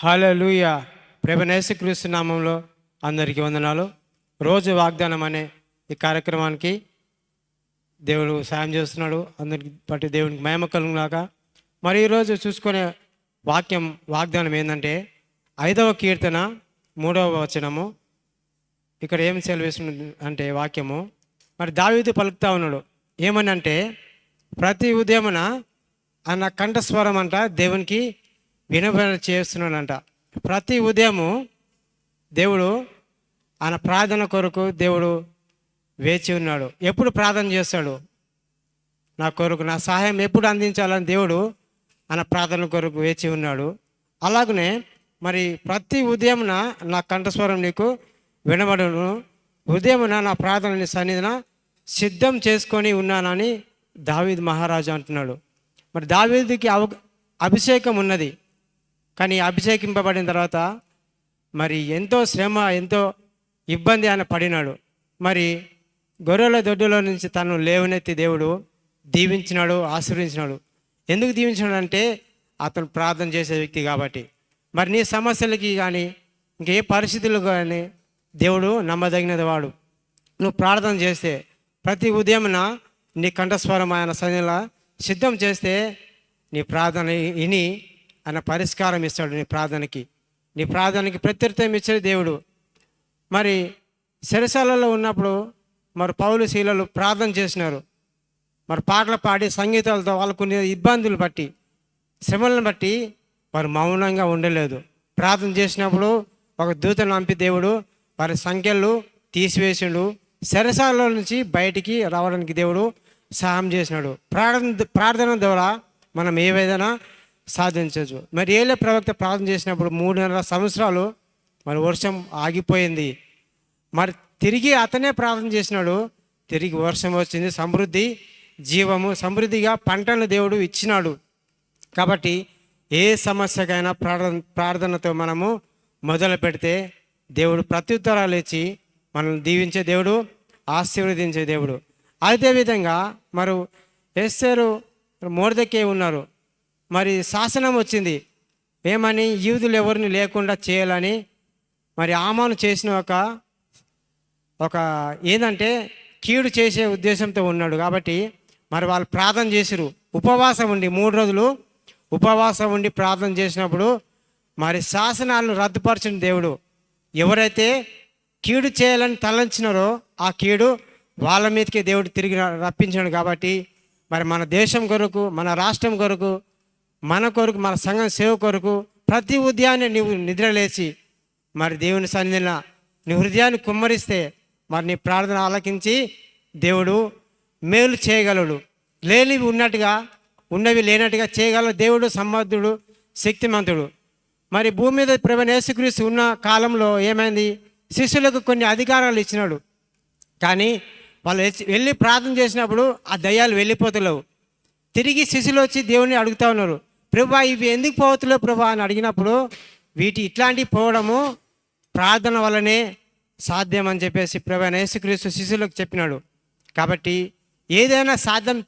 హాలూయ ప్రభనేసుక్రీస్తు నామంలో అందరికీ వందనాలు. రోజు వాగ్దానం అనే ఈ కార్యక్రమానికి దేవుడు సాయం చేస్తున్నాడు. అందరికి బట్టి దేవునికి మేమ కలుగులాక మరి ఈరోజు చూసుకునే వాక్యం వాగ్దానం ఏంటంటే ఐదవ కీర్తన మూడవ వచనము. ఇక్కడ ఏం సెలవేస్తుంది అంటే వాక్యము? మరి దావీదు పలుకుతా ఉన్నాడు. ఏమని అంటే ప్రతి ఉదయమున అన్న కంఠస్వరం అంట దేవునికి వినబడ చేస్తున్నాడంట. ప్రతి ఉదయము దేవుడు ఆయన ప్రార్థన కొరకు దేవుడు వేచి ఉన్నాడు. ఎప్పుడు ప్రార్థన చేస్తాడు? నా కొరకు నా సహాయం ఎప్పుడు అందించాలని దేవుడు ఆయన ప్రార్థన కొరకు వేచి ఉన్నాడు. అలాగనే మరి ప్రతి ఉదయమున నా కంఠస్వరం నీకు వినబడును. ఉదయమున నా ప్రార్థనని సన్నిధిన సిద్ధం చేసుకొని ఉన్నానని దావీద్ మహారాజు అంటున్నాడు. మరి దావీదుకి అవ అభిషేకం ఉన్నది. కానీ అభిషేకింపబడిన తర్వాత మరి ఎంతో శ్రమ ఎంతో ఇబ్బంది ఆయన పడినాడు. మరి గొర్రెల దొడ్డులో నుంచి తను లేవనెత్తి దేవుడు దీవించినాడు ఆశీర్వించినాడు ఎందుకు దీవించినాడు అంటే అతను ప్రార్థన చేసే వ్యక్తి కాబట్టి. మరి నీ సమస్యలకి కానీ ఇంకే పరిస్థితులు కానీ దేవుడు నమ్మదగినది వాడు. నువ్వు ప్రార్థన చేస్తే ప్రతి ఉదయమున నీ కంఠస్వరం ఆయన సన్నిలా సిద్ధం చేస్తే నీ ప్రార్థన విని ఆయన పరిష్కారం ఇస్తాడు నీ ప్రార్థనకి. నీ ప్రార్థనకి ప్రత్యర్థం ఇచ్చేది దేవుడు. మరి సిరసాలలో ఉన్నప్పుడు మరి పౌలు శీలలు ప్రార్థన చేసినారు. మరి పాటలు పాడి సంగీతాలతో వాళ్ళు కొన్ని ఇబ్బందులు బట్టి శ్రమలను బట్టి వారు మౌనంగా ఉండలేదు. ప్రార్థన చేసినప్పుడు ఒక దూతను పంపి దేవుడు వారి సంఖ్యలు తీసివేసిండు. సరసాల నుంచి బయటికి రావడానికి దేవుడు సహాయం చేసినాడు. ప్రార్థన ప్రార్థన ద్వారా మనం ఏవైనా సాధించవచ్చు మరి ఏలే ప్రవక్త ప్రార్థన చేసినప్పుడు మూడున్నర సంవత్సరాలు మరి వర్షం ఆగిపోయింది. మరి తిరిగి అతనే ప్రార్థన చేసినాడు. తిరిగి వర్షం వచ్చింది సమృద్ధి జీవము సమృద్ధిగా పంటను దేవుడు ఇచ్చినాడు. కాబట్టి ఏ సమస్యకైనా ప్రార్థన ప్రార్థనతో మనము మొదలు పెడితే దేవుడు ప్రత్యుత్తరాలు ఇచ్చి మనల్ని దీవించే దేవుడు ఆశీర్వదించే దేవుడు. అదేవిధంగా మరి ఎస్సేరు మోర్దకే ఉన్నారు. మరి శాసనం వచ్చింది. ఏమని? యూదులు ఎవరిని లేకుండా చేయాలని. మరి ఆమాను చేసిన ఒక ఒక ఏంటంటే కీడు చేసే ఉద్దేశంతో ఉన్నాడు కాబట్టి మరి వాళ్ళు ప్రార్థన చేసిరు. ఉపవాసం ఉండి మూడు రోజులు ఉపవాసం ఉండి ప్రార్థన చేసినప్పుడు మరి శాసనాలను రద్దుపరిచిన దేవుడు. ఎవరైతే కీడు చేయాలని తలంచినారో ఆ కీడు వాళ్ళ మీదకే దేవుడు తిరిగి రప్పించాడు కాబట్టి మరి మన దేశం కొరకు మన రాష్ట్రం కొరకు మన కొరకు మన సంఘం సేవ కొరకు ప్రతి ఉదయాన్నే నువ్వు నిద్రలేచి మరి దేవుని సన్నిధిన నీ హృదయాన్ని కుమ్మరిస్తే మరి నీ ప్రార్థన ఆలకించి దేవుడు మేలు చేయగలడు. లేనివి ఉన్నట్టుగా ఉన్నవి లేనట్టుగా చేయగల దేవుడు సమర్థుడు శక్తిమంతుడు. మరి భూమి మీద ప్రభు యేసుక్రీస్తు ఉన్న కాలంలో ఏమైంది? శిష్యులకు కొన్ని అధికారాలు ఇచ్చినాడు. కానీ వాళ్ళు వెళ్ళి ప్రార్థన చేసినప్పుడు ఆ దయ్యాలు వెళ్ళిపోతలేవు. తిరిగి శిష్యులు వచ్చి దేవుని అడుగుతా ఉన్నారు. ప్రభా ఇవి ఎందుకు పోవట్లేవు ప్రభా అని అడిగినప్పుడు వీటి ఇట్లాంటివి పోవడము ప్రార్థన వల్లనే సాధ్యం అని చెప్పేసి ప్రభా యేసుక్రీస్తు శిష్యులకు చెప్పినాడు. కాబట్టి ఏదైనా సాధ్యం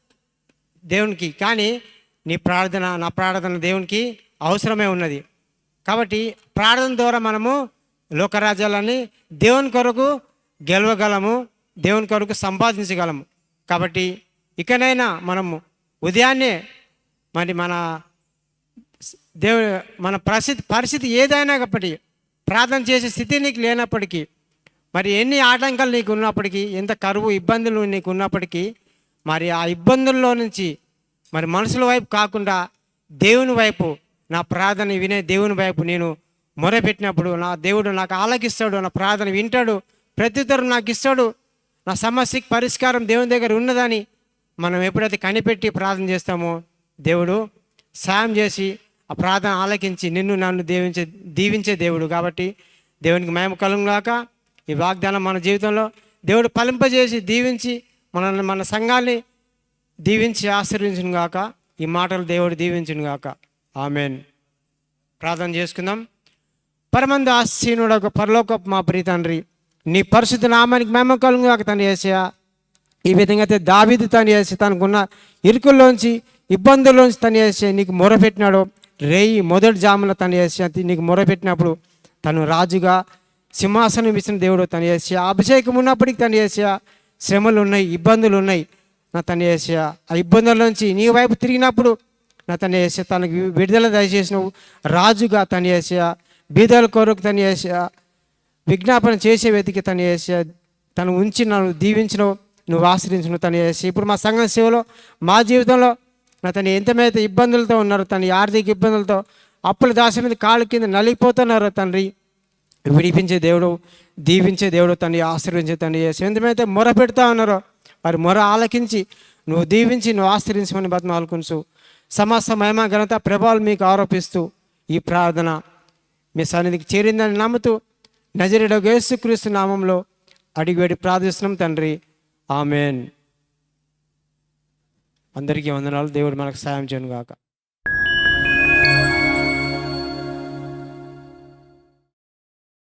దేవునికి కానీ నీ ప్రార్థన నా ప్రార్థన దేవునికి అవసరమే ఉన్నది. కాబట్టి ప్రార్థన ద్వారా మనము లోకరాజ్యాలని దేవుని కొరకు గెలవగలము దేవుని కొరకు సంపాదించగలము. కాబట్టి ఇకనైనా మనము ఉదయాన్నే మరి మన దేవు మన పరిస్థితి పరిస్థితి ఏదైనా ప్రార్థన చేసే స్థితి నీకు లేనప్పటికీ మరి ఎన్ని ఆటంకాలు నీకు ఉన్నప్పటికీ ఎంత కరువు ఇబ్బందులు నీకు ఉన్నప్పటికీ మరి ఆ ఇబ్బందుల్లో నుంచి మరి మనుషుల వైపు కాకుండా దేవుని వైపు నా ప్రార్థన వినే దేవుని వైపు నేను మొరపెట్టినప్పుడు నా దేవుడు నాకు ఆలకిస్తాడు నా ప్రార్థన వింటాడు ప్రత్యుత్తరం నాకు ఇస్తాడు నా సమస్యకి పరిష్కారం దేవుని దగ్గర ఉన్నదని మనం ఎప్పుడైతే కనిపెట్టి ప్రార్థన చేస్తామో దేవుడు సాయం చేసి ఆ ప్రార్థన ఆలకించి నిన్ను నన్ను దీవించే దీవించే దేవుడు కాబట్టి దేవునికి మేము కలుగుగాక ఈ వాగ్దానం మన జీవితంలో దేవుడు ఫలింపజేసి దీవించి మనల్ని మన సంఘాన్ని దీవించి ఆశీర్వించును గాక. ఈ మాటలు దేవుడు దీవించును గాక. ఆమెన్. ప్రార్థన చేసుకుందాం. పరమంద ఆశీనుడు ఒక పరలోక మా ప్రియ తండ్రి నీ పరిశుద్ధ నామానికి మేము కలుగు గాక తను చేసా ఈ విధంగా అయితే దావిది తను చేసి తనకున్న ఇరుకుల్లోంచి ఇబ్బందుల్లోంచి తను చేసి నీకు మొరపెట్టినాడు. రేయి మొదటి జాముల తను చేసి నీకు మొరపెట్టినప్పుడు తను రాజుగా సింహాసనం ఇచ్చిన దేవుడు తను చేసి అభిషేకం ఉన్నప్పటికీ తను చేసి శ్రమలు ఉన్నాయి ఇబ్బందులు ఉన్నాయి. నా తను చేసి ఆ ఇబ్బందుల నుంచి నీ వైపు తిరిగినప్పుడు నా తను చేసి తనకు విడుదల దయచేసినవు. రాజుగా తను చేసి బీదల కొరకు తను చేసి విజ్ఞాపన చేసే వ్యక్తికి తను చేసి తను ఉంచి నన్ను దీవించినవు నువ్వు ఆశ్రయించను తను చేసి ఇప్పుడు మా సంఘం సేవలో మా జీవితంలో అతను తను ఎంతమైతే ఇబ్బందులతో ఉన్నారు తన ఆర్థిక ఇబ్బందులతో అప్పుల దాసి మీద కాళ్ళ కింద నలిగిపోతున్నారు తండ్రి. విడిపించే దేవుడు దీవించే దేవుడు తండ్రి ఆశ్రయించే తండ్రి చేసి ఎంతమైతే మొర పెడతా ఉన్నారో వారి మొర ఆలకించి నువ్వు దీవించి నువ్వు ఆశ్రయించమని బతిమాలుకుంటూ సమస్త మహిమ ఘనత ప్రభావాలు మీకు ఆరోపిస్తూ ఈ ప్రార్థన మీ సన్నిధికి చేరిందని నమ్ముతూ నజరేడో యేసుక్రీస్తు నామంలో అడిగి వేడి ప్రార్థిస్తున్నాం తండ్రి. ఆమెన్. అందరికీ వందనాలు. దేవుడు మనకు సాయం చేయను గాక